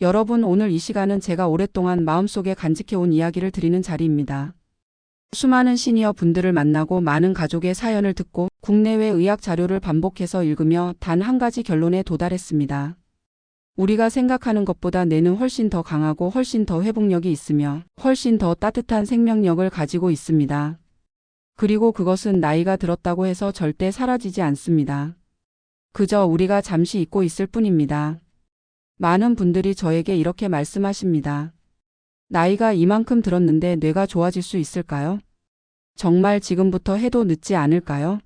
여러분, 오늘 이 시간은 제가 오랫동안 마음속에 간직해온 이야기를 드리는 자리입니다. 수많은 시니어 분들을 만나고 많은 가족의 사연을 듣고 국내외 의학 자료를 반복해서 읽으며 단 한 가지 결론에 도달했습니다. 우리가 생각하는 것보다 뇌는 훨씬 더 강하고 훨씬 더 회복력이 있으며 훨씬 더 따뜻한 생명력을 가지고 있습니다. 그리고 그것은 나이가 들었다고 해서 절대 사라지지 않습니다. 그저 우리가 잠시 잊고 있을 뿐입니다. 많은 분들이 저에게 이렇게 말씀하십니다. 나이가 이만큼 들었는데 뇌가 좋아질 수 있을까요? 정말 지금부터 해도 늦지 않을까요?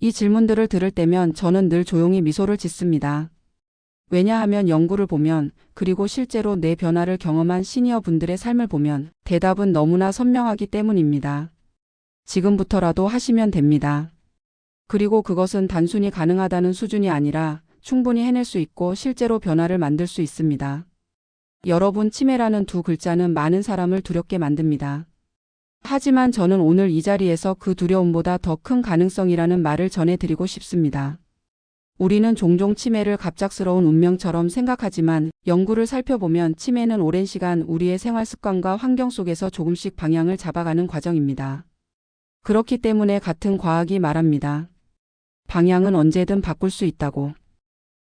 이 질문들을 들을 때면 저는 늘 조용히 미소를 짓습니다. 왜냐하면 연구를 보면 그리고 실제로 내 변화를 경험한 시니어 분들의 삶을 보면 대답은 너무나 선명하기 때문입니다. 지금부터라도 하시면 됩니다. 그리고 그것은 단순히 가능하다는 수준이 아니라 충분히 해낼 수 있고 실제로 변화를 만들 수 있습니다. 여러분, 치매라는 두 글자는 많은 사람을 두렵게 만듭니다. 하지만 저는 오늘 이 자리에서 그 두려움보다 더 큰 가능성이라는 말을 전해드리고 싶습니다. 우리는 종종 치매를 갑작스러운 운명처럼 생각하지만 연구를 살펴보면 치매는 오랜 시간 우리의 생활 습관과 환경 속에서 조금씩 방향을 잡아가는 과정입니다. 그렇기 때문에 같은 과학이 말합니다. 방향은 언제든 바꿀 수 있다고.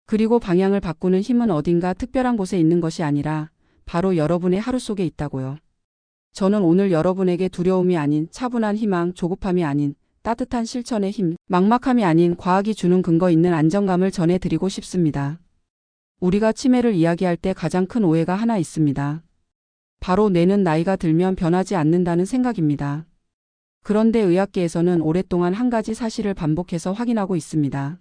그리고 방향을 바꾸는 힘은 어딘가 특별한 곳에 있는 것이 아니라 바로 여러분의 하루 속에 있다고요. 저는 오늘 여러분에게 두려움이 아닌 차분한 희망, 조급함이 아닌 따뜻한 실천의 힘, 막막함이 아닌 과학이 주는 근거 있는 안정감을 전해드리고 싶습니다. 우리가 치매를 이야기할 때 가장 큰 오해가 하나 있습니다. 바로 뇌는 나이가 들면 변하지 않는다는 생각입니다. 그런데 의학계에서는 오랫동안 한 가지 사실을 반복해서 확인하고 있습니다.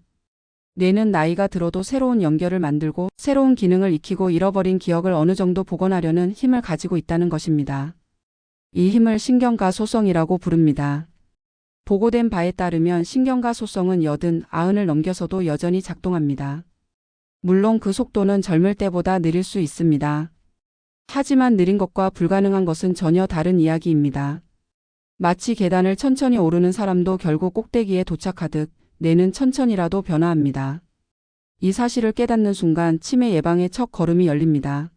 뇌는 나이가 들어도 새로운 연결을 만들고 새로운 기능을 익히고 잃어버린 기억을 어느 정도 복원하려는 힘을 가지고 있다는 것입니다. 이 힘을 신경가 소성이라고 부릅니다. 보고된 바에 따르면 신경가 소성은 여든 아흔을 넘겨서도 여전히 작동합니다. 물론 그 속도는 젊을 때보다 느릴 수 있습니다. 하지만 느린 것과 불가능한 것은 전혀 다른 이야기입니다. 마치 계단을 천천히 오르는 사람도 결국 꼭대기에 도착하듯 뇌는 천천히라도 변화합니다. 이 사실을 깨닫는 순간 치매 예방의 첫 걸음이 열립니다.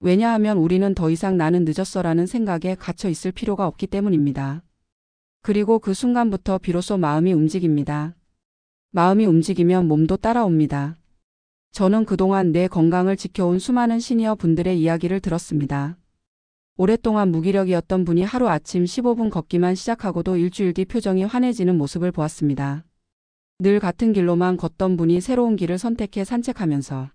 왜냐하면 우리는 더 이상 나는 늦었어라는 생각에 갇혀 있을 필요가 없기 때문입니다. 그리고 그 순간부터 비로소 마음이 움직입니다. 마음이 움직이면 몸도 따라옵니다. 저는 그동안 내 건강을 지켜온 수많은 시니어 분들의 이야기를 들었습니다. 오랫동안 무기력이었던 분이 하루 아침 15분 걷기만 시작하고도 일주일 뒤 표정이 환해지는 모습을 보았습니다. 늘 같은 길로만 걷던 분이 새로운 길을 선택해 산책하면서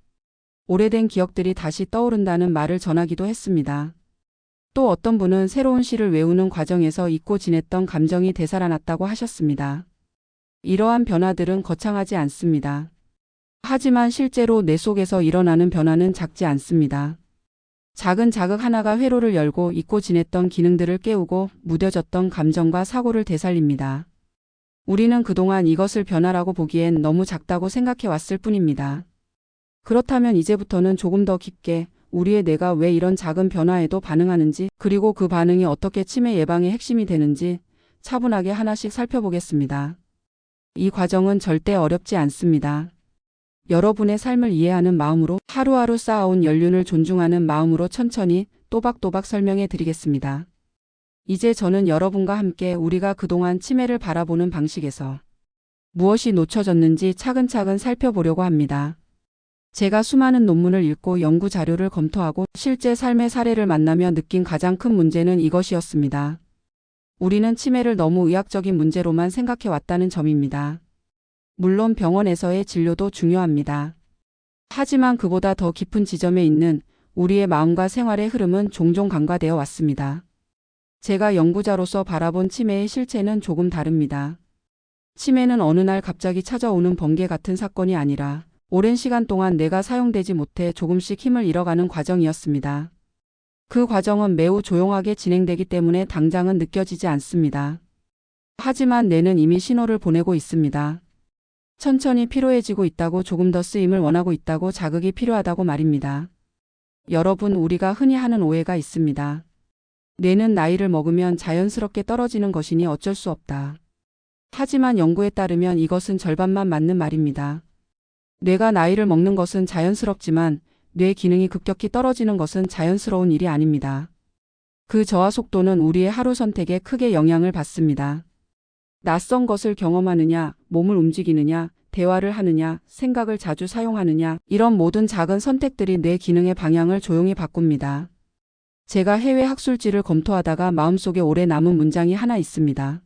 오래된 기억들이 다시 떠오른다는 말을 전하기도 했습니다. 또 어떤 분은 새로운 시를 외우는 과정에서 잊고 지냈던 감정이 되살아났다고 하셨습니다. 이러한 변화들은 거창하지 않습니다. 하지만 실제로 뇌 속에서 일어나는 변화는 작지 않습니다. 작은 자극 하나가 회로를 열고 잊고 지냈던 기능들을 깨우고 무뎌졌던 감정과 사고를 되살립니다. 우리는 그동안 이것을 변화라고 보기엔 너무 작다고 생각해 왔을 뿐입니다. 그렇다면 이제부터는 조금 더 깊게 우리의 뇌가 왜 이런 작은 변화에도 반응하는지 그리고 그 반응이 어떻게 치매 예방의 핵심이 되는지 차분하게 하나씩 살펴보겠습니다. 이 과정은 절대 어렵지 않습니다. 여러분의 삶을 이해하는 마음으로 하루하루 쌓아온 연륜을 존중하는 마음으로 천천히 또박또박 설명해 드리겠습니다. 이제 저는 여러분과 함께 우리가 그동안 치매를 바라보는 방식에서 무엇이 놓쳐졌는지 차근차근 살펴보려고 합니다. 제가 수많은 논문을 읽고 연구 자료를 검토하고 실제 삶의 사례를 만나며 느낀 가장 큰 문제는 이것이었습니다. 우리는 치매를 너무 의학적인 문제로만 생각해 왔다는 점입니다. 물론 병원에서의 진료도 중요합니다. 하지만 그보다 더 깊은 지점에 있는 우리의 마음과 생활의 흐름은 종종 간과되어 왔습니다. 제가 연구자로서 바라본 치매의 실체는 조금 다릅니다. 치매는 어느 날 갑자기 찾아오는 번개 같은 사건이 아니라 오랜 시간 동안 내가 사용되지 못해 조금씩 힘을 잃어가는 과정이었습니다. 그 과정은 매우 조용하게 진행되기 때문에 당장은 느껴지지 않습니다. 하지만 뇌는 이미 신호를 보내고 있습니다. 천천히 피로해지고 있다고 조금 더 쓰임을 원하고 있다고 자극이 필요하다고 말입니다. 여러분, 우리가 흔히 하는 오해가 있습니다. 뇌는 나이를 먹으면 자연스럽게 떨어지는 것이니 어쩔 수 없다. 하지만 연구에 따르면 이것은 절반만 맞는 말입니다. 뇌가 나이를 먹는 것은 자연스럽지만 뇌 기능이 급격히 떨어지는 것은 자연스러운 일이 아닙니다. 그 저하 속도는 우리의 하루 선택에 크게 영향을 받습니다. 낯선 것을 경험하느냐, 몸을 움직이느냐, 대화를 하느냐, 생각을 자주 사용하느냐, 이런 모든 작은 선택들이 뇌 기능의 방향을 조용히 바꿉니다. 제가 해외 학술지를 검토하다가 마음속에 오래 남은 문장이 하나 있습니다.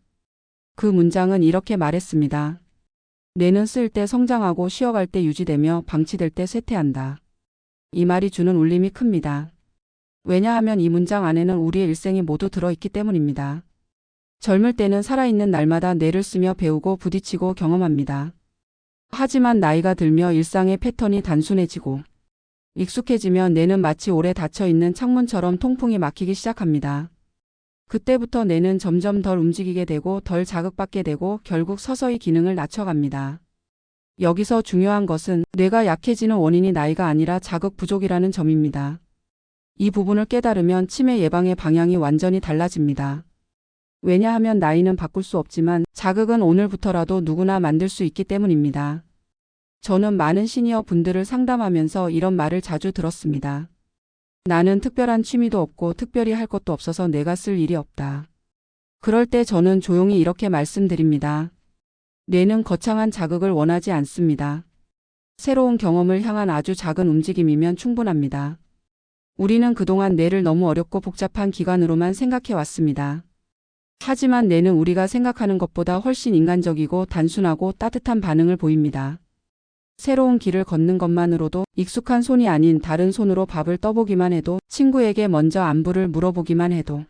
그 문장은 이렇게 말했습니다. 뇌는 쓸 때 성장하고 쉬어갈 때 유지되며 방치될 때 쇠퇴한다. 이 말이 주는 울림이 큽니다. 왜냐하면 이 문장 안에는 우리의 일생이 모두 들어있기 때문입니다. 젊을 때는 살아있는 날마다 뇌를 쓰며 배우고 부딪히고 경험합니다. 하지만 나이가 들며 일상의 패턴이 단순해지고 익숙해지면 뇌는 마치 오래 닫혀 있는 창문처럼 통풍이 막히기 시작합니다. 그때부터 뇌는 점점 덜 움직이게 되고 덜 자극받게 되고 결국 서서히 기능을 낮춰갑니다. 여기서 중요한 것은 뇌가 약해지는 원인이 나이가 아니라 자극 부족이라는 점입니다. 이 부분을 깨달으면 치매 예방의 방향이 완전히 달라집니다. 왜냐하면 나이는 바꿀 수 없지만 자극은 오늘부터라도 누구나 만들 수 있기 때문입니다. 저는 많은 시니어 분들을 상담하면서 이런 말을 자주 들었습니다. 나는 특별한 취미도 없고 특별히 할 것도 없어서 내가 쓸 일이 없다. 그럴 때 저는 조용히 이렇게 말씀드립니다. 뇌는 거창한 자극을 원하지 않습니다. 새로운 경험을 향한 아주 작은 움직임이면 충분합니다. 우리는 그동안 뇌를 너무 어렵고 복잡한 기관으로만 생각해 왔습니다. 하지만 뇌는 우리가 생각하는 것보다 훨씬 인간적이고 단순하고 따뜻한 반응을 보입니다. 새로운 길을 걷는 것만으로도 익숙한 손이 아닌 다른 손으로 밥을 떠보기만 해도 친구에게 먼저 안부를 물어보기만 해도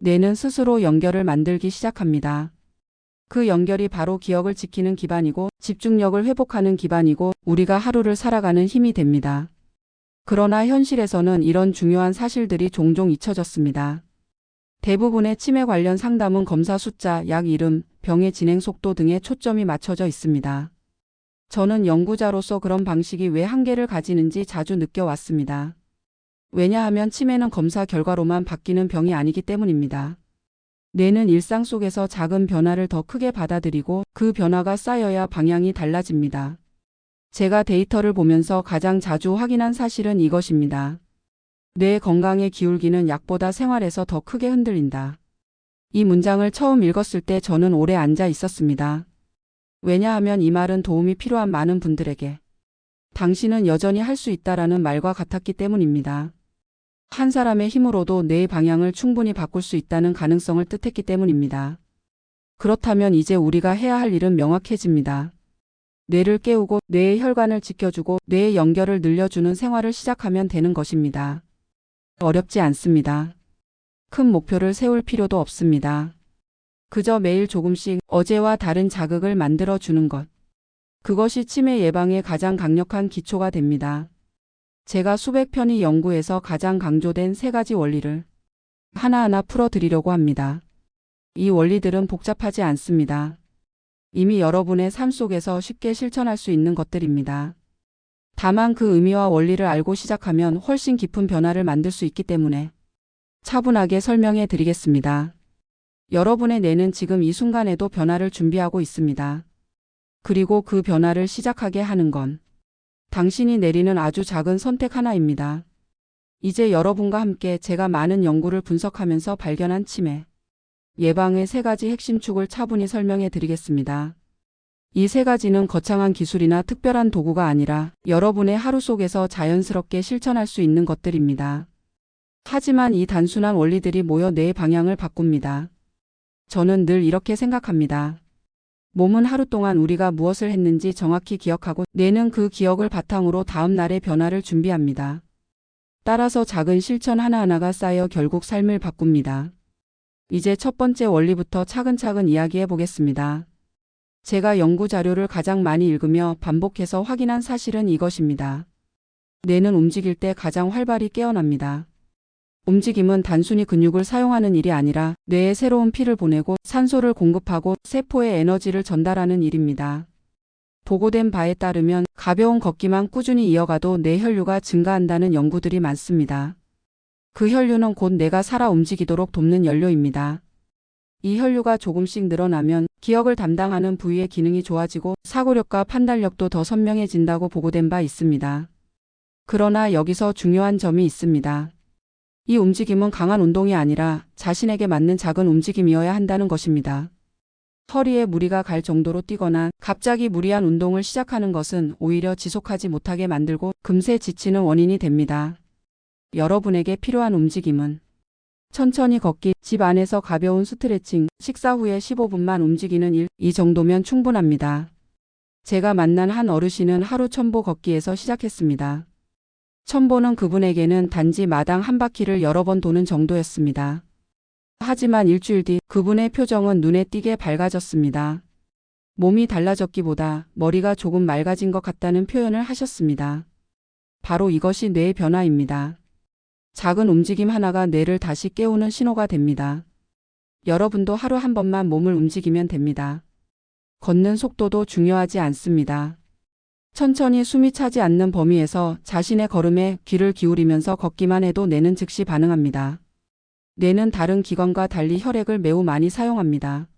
뇌는 스스로 연결을 만들기 시작합니다. 그 연결이 바로 기억을 지키는 기반이고 집중력을 회복하는 기반이고 우리가 하루를 살아가는 힘이 됩니다. 그러나 현실에서는 이런 중요한 사실들이 종종 잊혀졌습니다. 대부분의 치매 관련 상담은 검사 숫자, 약 이름, 병의 진행 속도 등에 초점이 맞춰져 있습니다. 저는 연구자로서 그런 방식이 왜 한계를 가지는지 자주 느껴왔습니다. 왜냐하면 치매는 검사 결과로만 바뀌는 병이 아니기 때문입니다. 뇌는 일상 속에서 작은 변화를 더 크게 받아들이고 그 변화가 쌓여야 방향이 달라집니다. 제가 데이터를 보면서 가장 자주 확인한 사실은 이것입니다. 뇌 건강에 기울기는 약보다 생활에서 더 크게 흔들린다. 이 문장을 처음 읽었을 때 저는 오래 앉아 있었습니다. 왜냐하면 이 말은 도움이 필요한 많은 분들에게 당신은 여전히 할 수 있다라는 말과 같았기 때문입니다. 한 사람의 힘으로도 뇌의 방향을 충분히 바꿀 수 있다는 가능성을 뜻했기 때문입니다. 그렇다면 이제 우리가 해야 할 일은 명확해집니다. 뇌를 깨우고 뇌의 혈관을 지켜주고 뇌의 연결을 늘려주는 생활을 시작하면 되는 것입니다. 어렵지 않습니다. 큰 목표를 세울 필요도 없습니다. 그저 매일 조금씩 어제와 다른 자극을 만들어 주는 것. 그것이 치매 예방에 가장 강력한 기초가 됩니다. 제가 수백 편의 연구에서 가장 강조된 세 가지 원리를 하나하나 풀어드리려고 합니다. 이 원리들은 복잡하지 않습니다. 이미 여러분의 삶 속에서 쉽게 실천할 수 있는 것들입니다. 다만 그 의미와 원리를 알고 시작하면 훨씬 깊은 변화를 만들 수 있기 때문에 차분하게 설명해 드리겠습니다. 여러분의 뇌는 지금 이 순간에도 변화를 준비하고 있습니다. 그리고 그 변화를 시작하게 하는 건 당신이 내리는 아주 작은 선택 하나입니다. 이제 여러분과 함께 제가 많은 연구를 분석하면서 발견한 치매 예방의 세 가지 핵심 축을 차분히 설명해 드리겠습니다. 이 세 가지는 거창한 기술이나 특별한 도구가 아니라 여러분의 하루 속에서 자연스럽게 실천할 수 있는 것들입니다. 하지만 이 단순한 원리들이 모여 뇌의 방향을 바꿉니다. 저는 늘 이렇게 생각합니다. 몸은 하루 동안 우리가 무엇을 했는지 정확히 기억하고 뇌는 그 기억을 바탕으로 다음 날의 변화를 준비합니다. 따라서 작은 실천 하나하나가 쌓여 결국 삶을 바꿉니다. 이제 첫 번째 원리부터 차근차근 이야기해 보겠습니다. 제가 연구 자료를 가장 많이 읽으며 반복해서 확인한 사실은 이것입니다. 뇌는 움직일 때 가장 활발히 깨어납니다. 움직임은 단순히 근육을 사용하는 일이 아니라 뇌에 새로운 피를 보내고 산소를 공급하고 세포에 에너지를 전달하는 일입니다. 보고된 바에 따르면 가벼운 걷기만 꾸준히 이어가도 뇌 혈류가 증가한다는 연구들이 많습니다. 그 혈류는 곧 내가 살아 움직이도록 돕는 연료입니다. 이 혈류가 조금씩 늘어나면 기억을 담당하는 부위의 기능이 좋아지고 사고력과 판단력도 더 선명해진다고 보고된 바 있습니다. 그러나 여기서 중요한 점이 있습니다. 이 움직임은 강한 운동이 아니라 자신에게 맞는 작은 움직임이어야 한다는 것입니다. 허리에 무리가 갈 정도로 뛰거나 갑자기 무리한 운동을 시작하는 것은 오히려 지속하지 못하게 만들고 금세 지치는 원인이 됩니다. 여러분에게 필요한 움직임은 천천히 걷기, 집 안에서 가벼운 스트레칭, 식사 후에 15분만 움직이는 일, 이 정도면 충분합니다. 제가 만난 한 어르신은 하루 천보 걷기에서 시작했습니다. 천보는 그분에게는 단지 마당 한 바퀴를 여러 번 도는 정도였습니다. 하지만 일주일 뒤 그분의 표정은 눈에 띄게 밝아졌습니다. 몸이 달라졌기보다 머리가 조금 맑아진 것 같다는 표현을 하셨습니다. 바로 이것이 뇌의 변화입니다. 작은 움직임 하나가 뇌를 다시 깨우는 신호가 됩니다. 여러분도 하루 한 번만 몸을 움직이면 됩니다. 걷는 속도도 중요하지 않습니다. 천천히 숨이 차지 않는 범위에서 자신의 걸음에 귀를 기울이면서 걷기만 해도 뇌는 즉시 반응합니다. 뇌는 다른 기관과 달리 혈액을 매우 많이 사용합니다.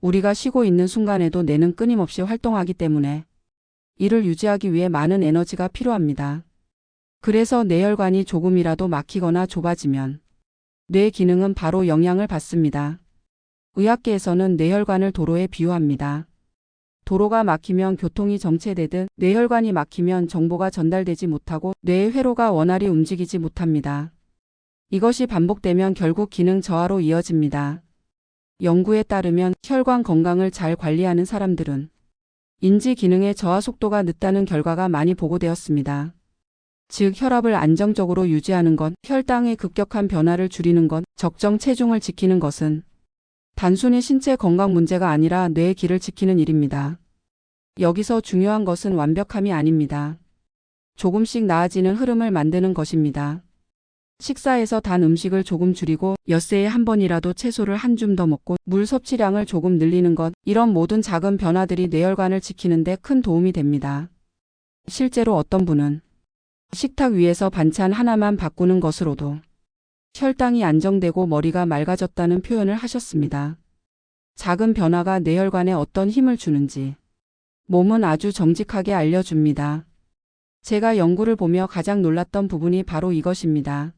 우리가 쉬고 있는 순간에도 뇌는 끊임없이 활동하기 때문에 이를 유지하기 위해 많은 에너지가 필요합니다. 그래서 뇌혈관이 조금이라도 막히거나 좁아지면 뇌 기능은 바로 영향을 받습니다. 의학계에서는 뇌혈관을 도로에 비유합니다. 도로가 막히면 교통이 정체되듯 뇌혈관이 막히면 정보가 전달되지 못하고 뇌의 회로가 원활히 움직이지 못합니다. 이것이 반복되면 결국 기능 저하로 이어집니다. 연구에 따르면 혈관 건강을 잘 관리하는 사람들은 인지 기능의 저하 속도가 늦다는 결과가 많이 보고되었습니다. 즉 혈압을 안정적으로 유지하는 것, 혈당의 급격한 변화를 줄이는 것, 적정 체중을 지키는 것은 단순히 신체 건강 문제가 아니라 뇌의 길을 지키는 일입니다. 여기서 중요한 것은 완벽함이 아닙니다. 조금씩 나아지는 흐름을 만드는 것입니다. 식사에서 단 음식을 조금 줄이고 엿새에 한 번이라도 채소를 한 줌 더 먹고 물 섭취량을 조금 늘리는 것, 이런 모든 작은 변화들이 뇌혈관을 지키는 데 큰 도움이 됩니다. 실제로 어떤 분은 식탁 위에서 반찬 하나만 바꾸는 것으로도 혈당이 안정되고 머리가 맑아졌다는 표현을 하셨습니다. 작은 변화가 뇌혈관에 어떤 힘을 주는지 몸은 아주 정직하게 알려줍니다. 제가 연구를 보며 가장 놀랐던 부분이 바로 이것입니다.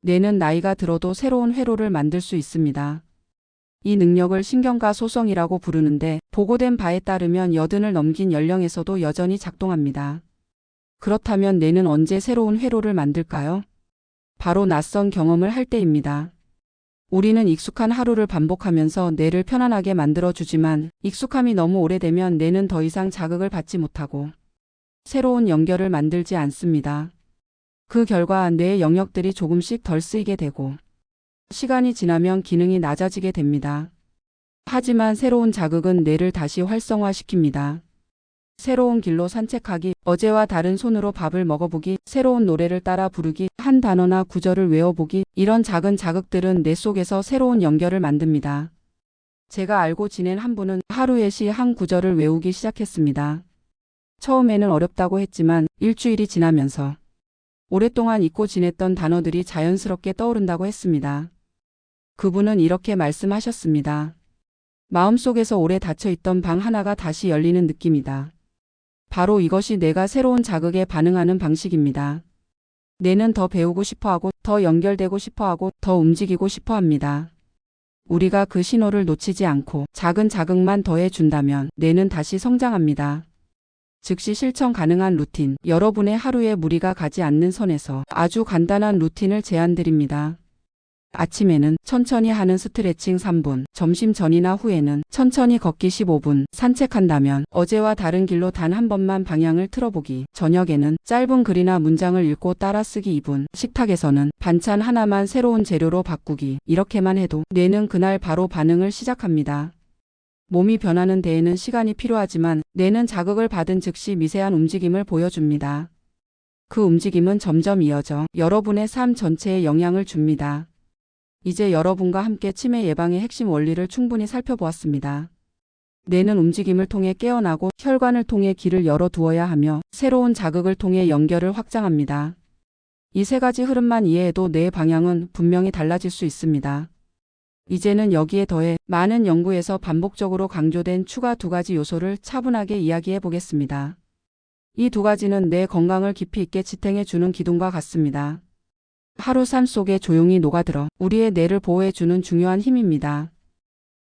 뇌는 나이가 들어도 새로운 회로를 만들 수 있습니다. 이 능력을 신경가 소성이라고 부르는데 보고된 바에 따르면 여든을 넘긴 연령에서도 여전히 작동합니다. 그렇다면 뇌는 언제 새로운 회로를 만들까요? 바로 낯선 경험을 할 때입니다. 우리는 익숙한 하루를 반복하면서 뇌를 편안하게 만들어주지만 익숙함이 너무 오래되면 뇌는 더 이상 자극을 받지 못하고 새로운 연결을 만들지 않습니다. 그 결과 뇌의 영역들이 조금씩 덜 쓰이게 되고 시간이 지나면 기능이 낮아지게 됩니다. 하지만 새로운 자극은 뇌를 다시 활성화시킵니다. 새로운 길로 산책하기, 어제와 다른 손으로 밥을 먹어보기, 새로운 노래를 따라 부르기, 한 단어나 구절을 외워보기, 이런 작은 자극들은 뇌 속에서 새로운 연결을 만듭니다. 제가 알고 지낸 한 분은 하루에 시 한 구절을 외우기 시작했습니다. 처음에는 어렵다고 했지만 일주일이 지나면서 오랫동안 잊고 지냈던 단어들이 자연스럽게 떠오른다고 했습니다. 그분은 이렇게 말씀하셨습니다. 마음속에서 오래 닫혀있던 방 하나가 다시 열리는 느낌이다. 바로 이것이 내가 새로운 자극에 반응하는 방식입니다. 뇌는 더 배우고 싶어 하고, 더 연결되고 싶어 하고, 더 움직이고 싶어 합니다. 우리가 그 신호를 놓치지 않고 작은 자극만 더해 준다면 뇌는 다시 성장합니다. 즉시 실천 가능한 루틴, 여러분의 하루에 무리가 가지 않는 선에서 아주 간단한 루틴을 제안드립니다. 아침에는 천천히 하는 스트레칭 3분, 점심 전이나 후에는 천천히 걷기 15분, 산책한다면 어제와 다른 길로 단 한 번만 방향을 틀어보기, 저녁에는 짧은 글이나 문장을 읽고 따라쓰기 2분, 식탁에서는 반찬 하나만 새로운 재료로 바꾸기, 이렇게만 해도 뇌는 그날 바로 반응을 시작합니다. 몸이 변하는 데에는 시간이 필요하지만 뇌는 자극을 받은 즉시 미세한 움직임을 보여줍니다. 그 움직임은 점점 이어져 여러분의 삶 전체에 영향을 줍니다. 이제 여러분과 함께 치매 예방의 핵심 원리를 충분히 살펴보았습니다. 뇌는 움직임을 통해 깨어나고 혈관을 통해 길을 열어두어야 하며 새로운 자극을 통해 연결을 확장합니다. 이 세 가지 흐름만 이해해도 뇌의 방향은 분명히 달라질 수 있습니다. 이제는 여기에 더해 많은 연구에서 반복적으로 강조된 추가 두 가지 요소를 차분하게 이야기해 보겠습니다. 이 두 가지는 내 건강을 깊이 있게 지탱해 주는 기둥과 같습니다. 하루 삶 속에 조용히 녹아들어 우리의 뇌를 보호해 주는 중요한 힘입니다.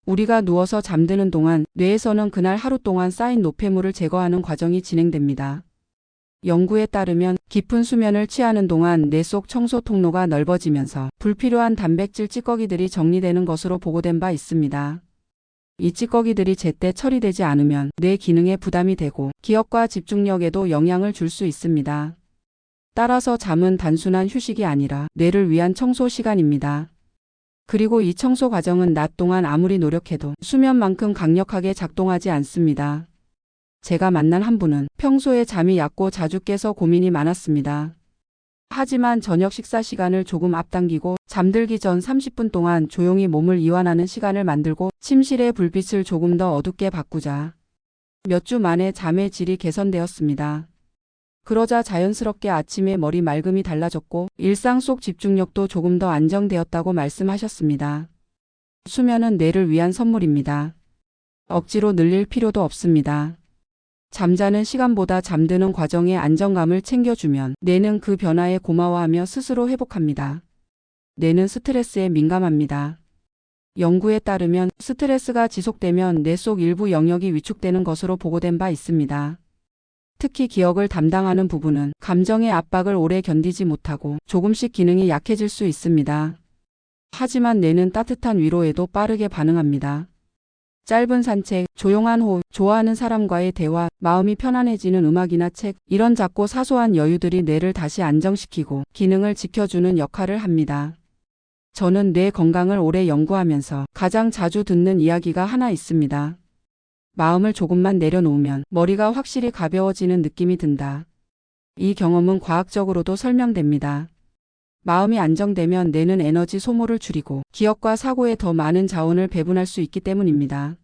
우리가 누워서 잠드는 동안 뇌에서는 그날 하루 동안 쌓인 노폐물을 제거하는 과정이 진행됩니다. 연구에 따르면 깊은 수면을 취하는 동안 뇌 속 청소 통로가 넓어지면서 불필요한 단백질 찌꺼기들이 정리되는 것으로 보고된 바 있습니다. 이 찌꺼기들이 제때 처리되지 않으면 뇌 기능에 부담이 되고 기억과 집중력에도 영향을 줄 수 있습니다. 따라서 잠은 단순한 휴식이 아니라 뇌를 위한 청소 시간입니다. 그리고 이 청소 과정은 낮 동안 아무리 노력해도 수면만큼 강력하게 작동하지 않습니다. 제가 만난 한 분은 평소에 잠이 얕고 자주 깨서 고민이 많았습니다. 하지만 저녁 식사 시간을 조금 앞당기고 잠들기 전 30분 동안 조용히 몸을 이완하는 시간을 만들고 침실의 불빛을 조금 더 어둡게 바꾸자. 몇 주 만에 잠의 질이 개선되었습니다. 그러자 자연스럽게 아침에 머리 맑음이 달라졌고 일상 속 집중력도 조금 더 안정되었다고 말씀하셨습니다. 수면은 뇌를 위한 선물입니다. 억지로 늘릴 필요도 없습니다. 잠자는 시간보다 잠드는 과정의 안정감을 챙겨주면 뇌는 그 변화에 고마워하며 스스로 회복합니다. 뇌는 스트레스에 민감합니다. 연구에 따르면 스트레스가 지속되면 뇌 속 일부 영역이 위축되는 것으로 보고된 바 있습니다. 특히 기억을 담당하는 부분은 감정의 압박을 오래 견디지 못하고 조금씩 기능이 약해질 수 있습니다. 하지만 뇌는 따뜻한 위로에도 빠르게 반응합니다. 짧은 산책, 조용한 호흡, 좋아하는 사람과의 대화, 마음이 편안해지는 음악이나 책, 이런 작고 사소한 여유들이 뇌를 다시 안정시키고 기능을 지켜주는 역할을 합니다. 저는 뇌 건강을 오래 연구하면서 가장 자주 듣는 이야기가 하나 있습니다. 마음을 조금만 내려놓으면 머리가 확실히 가벼워지는 느낌이 든다. 이 경험은 과학적으로도 설명됩니다. 마음이 안정되면 뇌는 에너지 소모를 줄이고 기억과 사고에 더 많은 자원을 배분할 수 있기 때문입니다.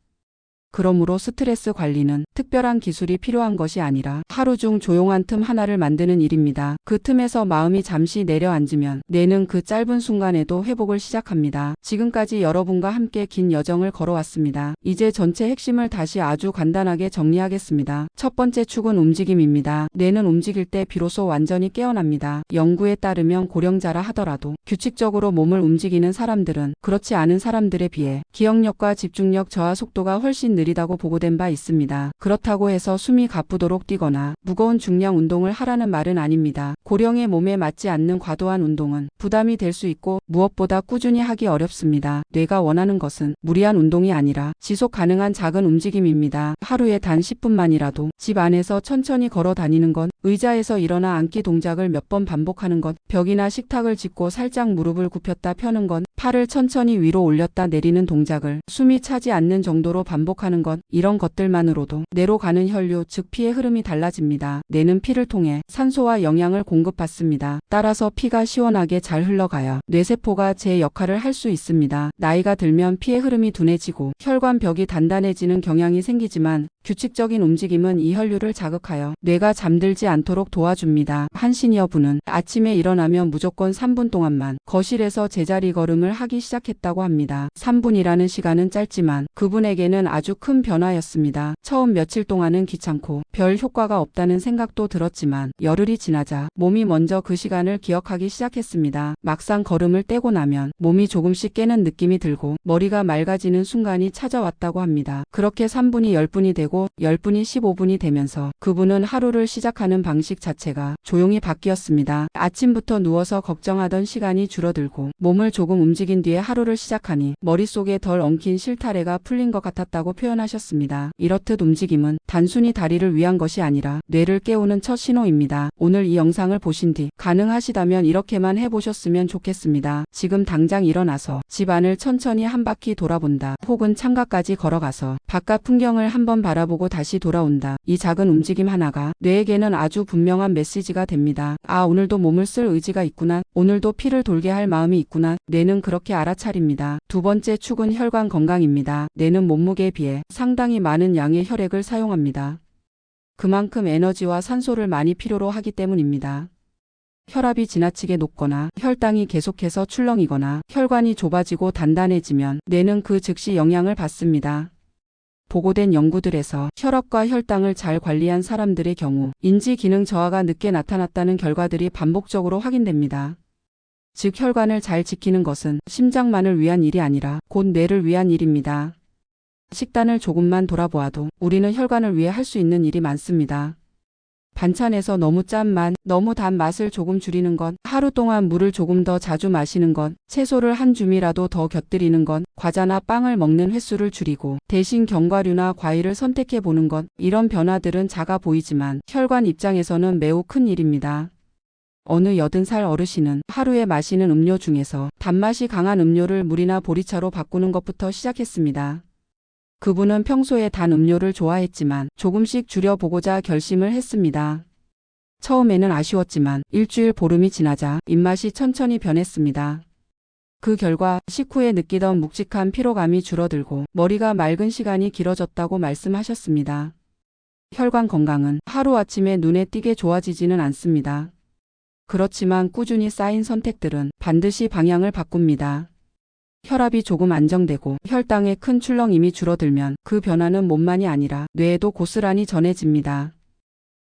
그러므로 스트레스 관리는 특별한 기술이 필요한 것이 아니라 하루 중 조용한 틈 하나를 만드는 일입니다. 그 틈에서 마음이 잠시 내려앉으면 뇌는 그 짧은 순간에도 회복을 시작합니다. 지금까지 여러분과 함께 긴 여정을 걸어왔습니다. 이제 전체 핵심을 다시 아주 간단하게 정리하겠습니다. 첫 번째 축은 움직임입니다. 뇌는 움직일 때 비로소 완전히 깨어납니다. 연구에 따르면 고령자라 하더라도 규칙적으로 몸을 움직이는 사람들은 그렇지 않은 사람들에 비해 기억력과 집중력 저하 속도가 훨씬 느 리다고 보고된 바 있습니다. 그렇다고 해서 숨이 가쁘도록 뛰거나 무거운 중량 운동을 하라는 말은 아닙니다. 고령의 몸에 맞지 않는 과도한 운동은 부담이 될 수 있고 무엇보다 꾸준히 하기 어렵습니다. 뇌가 원하는 것은 무리한 운동이 아니라 지속 가능한 작은 움직임입니다. 하루에 단 10분만이라도 집 안에서 천천히 걸어 다니는 것, 의자에서 일어나 앉기 동작을 몇 번 반복하는 것, 벽이나 식탁을 짚고 살짝 무릎을 굽혔다 펴는 것, 팔을 천천히 위로 올렸다 내리는 동작을 숨이 차지 않는 정도로 반복하는 것, 이런 것들만으로도 뇌로 가는 혈류, 즉 피의 흐름이 달라집니다. 뇌는 피를 통해 산소와 영양을 공급받습니다. 따라서 피가 시원하게 잘 흘러가야 뇌세포가 제 역할을 할 수 있습니다. 나이가 들면 피의 흐름이 둔해지고 혈관 벽이 단단해지는 경향이 생기지만 규칙적인 움직임은 이 혈류를 자극하여 뇌가 잠들지 않도록 도와줍니다. 한 시니어분은 아침에 일어나면 무조건 3분 동안만 거실에서 제자리 걸음을 하기 시작했다고 합니다. 3분이라는 시간은 짧지만 그분에게는 아주 큰 변화였습니다. 처음 며칠 동안은 귀찮고 별 효과가 없다는 생각도 들었지만 열흘이 지나자 몸이 먼저 그 시간을 기억하기 시작했습니다. 막상 걸음을 떼고 나면 몸이 조금씩 깨는 느낌이 들고 머리가 맑아지는 순간이 찾아왔다고 합니다. 그렇게 3분이 10분이 되고 10분이 15분이 되면서 그분은 하루를 시작하는 방식 자체가 조용히 바뀌었습니다. 아침부터 누워서 걱정하던 시간이 줄어들고 몸을 조금 움직인 뒤에 하루를 시작하니 머릿속에 덜 엉킨 실타래가 풀린 것 같았다고 표현하셨습니다. 이렇듯 움직임은 단순히 다리를 위한 것이 아니라 뇌를 깨우는 첫 신호입니다. 오늘 이 영상을 보신 뒤 가능하시다면 이렇게만 해보셨으면 좋겠습니다. 지금 당장 일어나서 집 안을 천천히 한 바퀴 돌아본다. 혹은 창가까지 걸어가서 바깥 풍경을 한번 바라보 고 다시 돌아온다. 이 작은 움직임 하나가 뇌에게는 아주 분명한 메시지가 됩니다. 아, 오늘도 몸을 쓸 의지가 있구나. 오늘도 피를 돌게 할 마음이 있구나. 뇌는 그렇게 알아차립니다. 두 번째 축은 혈관 건강입니다. 뇌는 몸무게에 비해 상당히 많은 양의 혈액을 사용합니다. 그만큼 에너지와 산소를 많이 필요로 하기 때문입니다. 혈압이 지나치게 높거나 혈당이 계속해서 출렁이거나 혈관이 좁아지고 단단해지면 뇌는 그 즉시 영향을 받습니다. 보고된 연구들에서 혈압과 혈당을 잘 관리한 사람들의 경우 인지 기능 저하가 늦게 나타났다는 결과들이 반복적으로 확인됩니다. 즉 혈관을 잘 지키는 것은 심장만을 위한 일이 아니라 곧 뇌를 위한 일입니다. 식단을 조금만 돌아보아도 우리는 혈관을 위해 할 수 있는 일이 많습니다. 반찬에서 너무 짠 맛, 너무 단 맛을 조금 줄이는 것, 하루 동안 물을 조금 더 자주 마시는 것, 채소를 한 줌이라도 더 곁들이는 것, 과자나 빵을 먹는 횟수를 줄이고 대신 견과류나 과일을 선택해 보는 것, 이런 변화들은 작아 보이지만 혈관 입장에서는 매우 큰 일입니다. 어느 80살 어르신은 하루에 마시는 음료 중에서 단맛이 강한 음료를 물이나 보리차로 바꾸는 것부터 시작했습니다. 그분은 평소에 단 음료를 좋아했지만 조금씩 줄여보고자 결심을 했습니다. 처음에는 아쉬웠지만 일주일 보름이 지나자 입맛이 천천히 변했습니다. 그 결과 식후에 느끼던 묵직한 피로감이 줄어들고 머리가 맑은 시간이 길어졌다고 말씀하셨습니다. 혈관 건강은 하루아침에 눈에 띄게 좋아지지는 않습니다. 그렇지만 꾸준히 쌓인 선택들은 반드시 방향을 바꿉니다. 혈압이 조금 안정되고 혈당의 큰 출렁임이 줄어들면 그 변화는 몸만이 아니라 뇌에도 고스란히 전해집니다.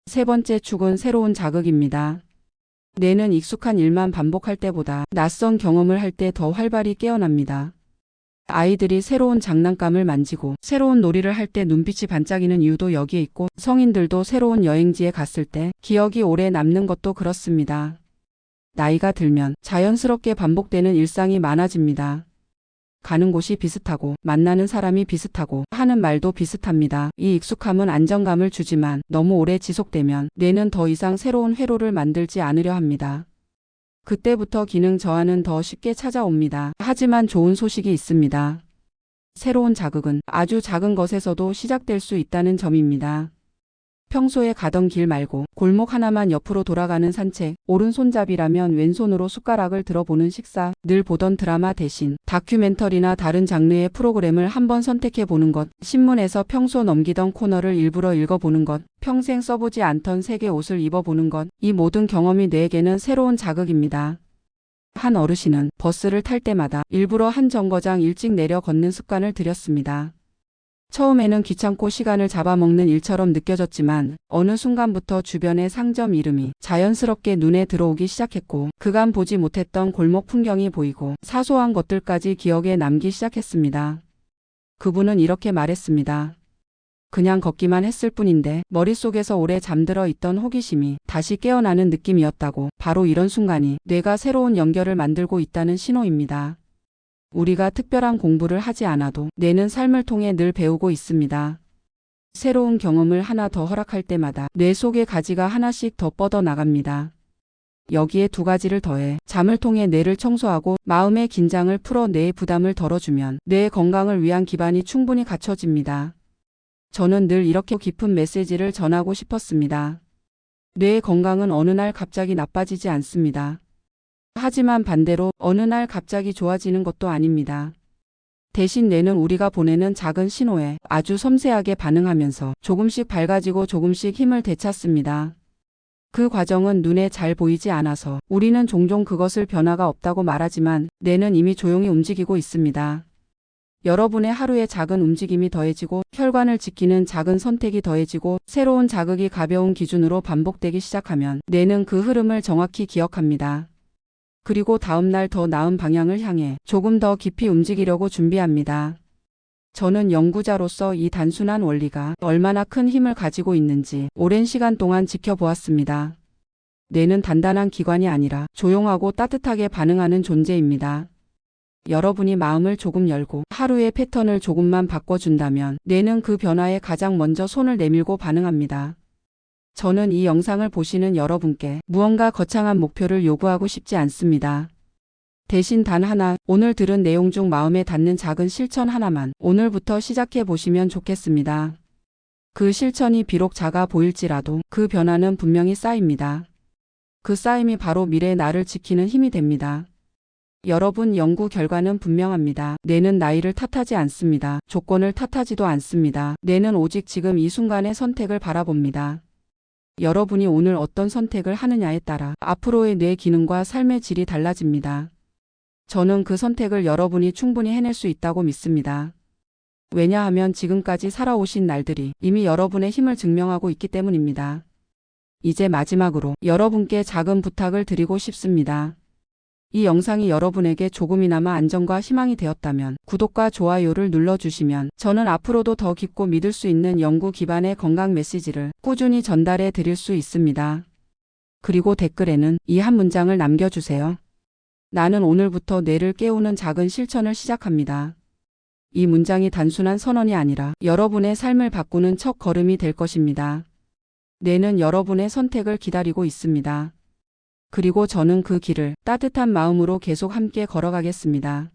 세 번째 축은 새로운 자극입니다. 뇌는 익숙한 일만 반복할 때보다 낯선 경험을 할 때 더 활발히 깨어납니다. 아이들이 새로운 장난감을 만지고 새로운 놀이를 할 때 눈빛이 반짝이는 이유도 여기에 있고 성인들도 새로운 여행지에 갔을 때 기억이 오래 남는 것도 그렇습니다. 나이가 들면 자연스럽게 반복되는 일상이 많아집니다. 가는 곳이 비슷하고 만나는 사람이 비슷하고 하는 말도 비슷합니다. 이 익숙함은 안정감을 주지만 너무 오래 지속되면 뇌는 더 이상 새로운 회로를 만들지 않으려 합니다. 그때부터 기능 저하는 더 쉽게 찾아옵니다. 하지만 좋은 소식이 있습니다. 새로운 자극은 아주 작은 것에서도 시작될 수 있다는 점입니다. 평소에 가던 길 말고 골목 하나만 옆으로 돌아가는 산책, 오른손잡이라면 왼손으로 숟가락을 들어보는 식사, 늘 보던 드라마 대신 다큐멘터리나 다른 장르의 프로그램을 한번 선택해 보는 것, 신문에서 평소 넘기던 코너를 일부러 읽어보는 것, 평생 써보지 않던 색의 옷을 입어보는 것, 이 모든 경험이 뇌에게는 새로운 자극입니다. 한 어르신은 버스를 탈 때마다 일부러 한 정거장 일찍 내려 걷는 습관을 들였습니다. 처음에는 귀찮고 시간을 잡아먹는 일처럼 느껴졌지만 어느 순간부터 주변의 상점 이름이 자연스럽게 눈에 들어오기 시작했고 그간 보지 못했던 골목 풍경이 보이고 사소한 것들까지 기억에 남기 시작했습니다. 그분은 이렇게 말했습니다. 그냥 걷기만 했을 뿐인데 머릿속에서 오래 잠들어 있던 호기심이 다시 깨어나는 느낌이었다고 바로 이런 순간이 뇌가 새로운 연결을 만들고 있다는 신호입니다. 우리가 특별한 공부를 하지 않아도 뇌는 삶을 통해 늘 배우고 있습니다. 새로운 경험을 하나 더 허락할 때마다 뇌 속의 가지가 하나씩 더 뻗어 나갑니다. 여기에 두 가지를 더해 잠을 통해 뇌를 청소하고 마음의 긴장을 풀어 뇌의 부담을 덜어주면 뇌의 건강을 위한 기반이 충분히 갖춰집니다. 저는 늘 이렇게 깊은 메시지를 전하고 싶었습니다. 뇌의 건강은 어느 날 갑자기 나빠지지 않습니다. 하지만 반대로 어느 날 갑자기 좋아지는 것도 아닙니다. 대신 뇌는 우리가 보내는 작은 신호에 아주 섬세하게 반응하면서 조금씩 밝아지고 조금씩 힘을 되찾습니다. 그 과정은 눈에 잘 보이지 않아서 우리는 종종 그것을 변화가 없다고 말하지만 뇌는 이미 조용히 움직이고 있습니다. 여러분의 하루에 작은 움직임이 더해지고 혈관을 지키는 작은 선택이 더해지고 새로운 자극이 가벼운 기준으로 반복되기 시작하면 뇌는 그 흐름을 정확히 기억합니다. 그리고 다음날 더 나은 방향을 향해 조금 더 깊이 움직이려고 준비합니다. 저는 연구자로서 이 단순한 원리가 얼마나 큰 힘을 가지고 있는지 오랜 시간 동안 지켜보았습니다. 뇌는 단단한 기관이 아니라 조용하고 따뜻하게 반응하는 존재입니다. 여러분이 마음을 조금 열고 하루의 패턴을 조금만 바꿔준다면 뇌는 그 변화에 가장 먼저 손을 내밀고 반응합니다. 저는 이 영상을 보시는 여러분께 무언가 거창한 목표를 요구하고 싶지 않습니다. 대신 단 하나, 오늘 들은 내용 중 마음에 닿는 작은 실천 하나만 오늘부터 시작해 보시면 좋겠습니다. 그 실천이 비록 작아 보일지라도 그 변화는 분명히 쌓입니다. 그 쌓임이 바로 미래의 나를 지키는 힘이 됩니다. 여러분 연구 결과는 분명합니다. 뇌는 나이를 탓하지 않습니다. 조건을 탓하지도 않습니다. 뇌는 오직 지금 이 순간의 선택을 바라봅니다. 여러분이 오늘 어떤 선택을 하느냐에 따라 앞으로의 뇌 기능과 삶의 질이 달라집니다. 저는 그 선택을 여러분이 충분히 해낼 수 있다고 믿습니다. 왜냐하면 지금까지 살아오신 날들이 이미 여러분의 힘을 증명하고 있기 때문입니다. 이제 마지막으로 여러분께 작은 부탁을 드리고 싶습니다. 이 영상이 여러분에게 조금이나마 안정과 희망이 되었다면 구독과 좋아요를 눌러주시면 저는 앞으로도 더 깊고 믿을 수 있는 연구 기반의 건강 메시지를 꾸준히 전달해 드릴 수 있습니다. 그리고 댓글에는 이 한 문장을 남겨주세요. 나는 오늘부터 뇌를 깨우는 작은 실천을 시작합니다. 이 문장이 단순한 선언이 아니라 여러분의 삶을 바꾸는 첫 걸음이 될 것입니다. 뇌는 여러분의 선택을 기다리고 있습니다. 그리고 저는 그 길을 따뜻한 마음으로 계속 함께 걸어가겠습니다.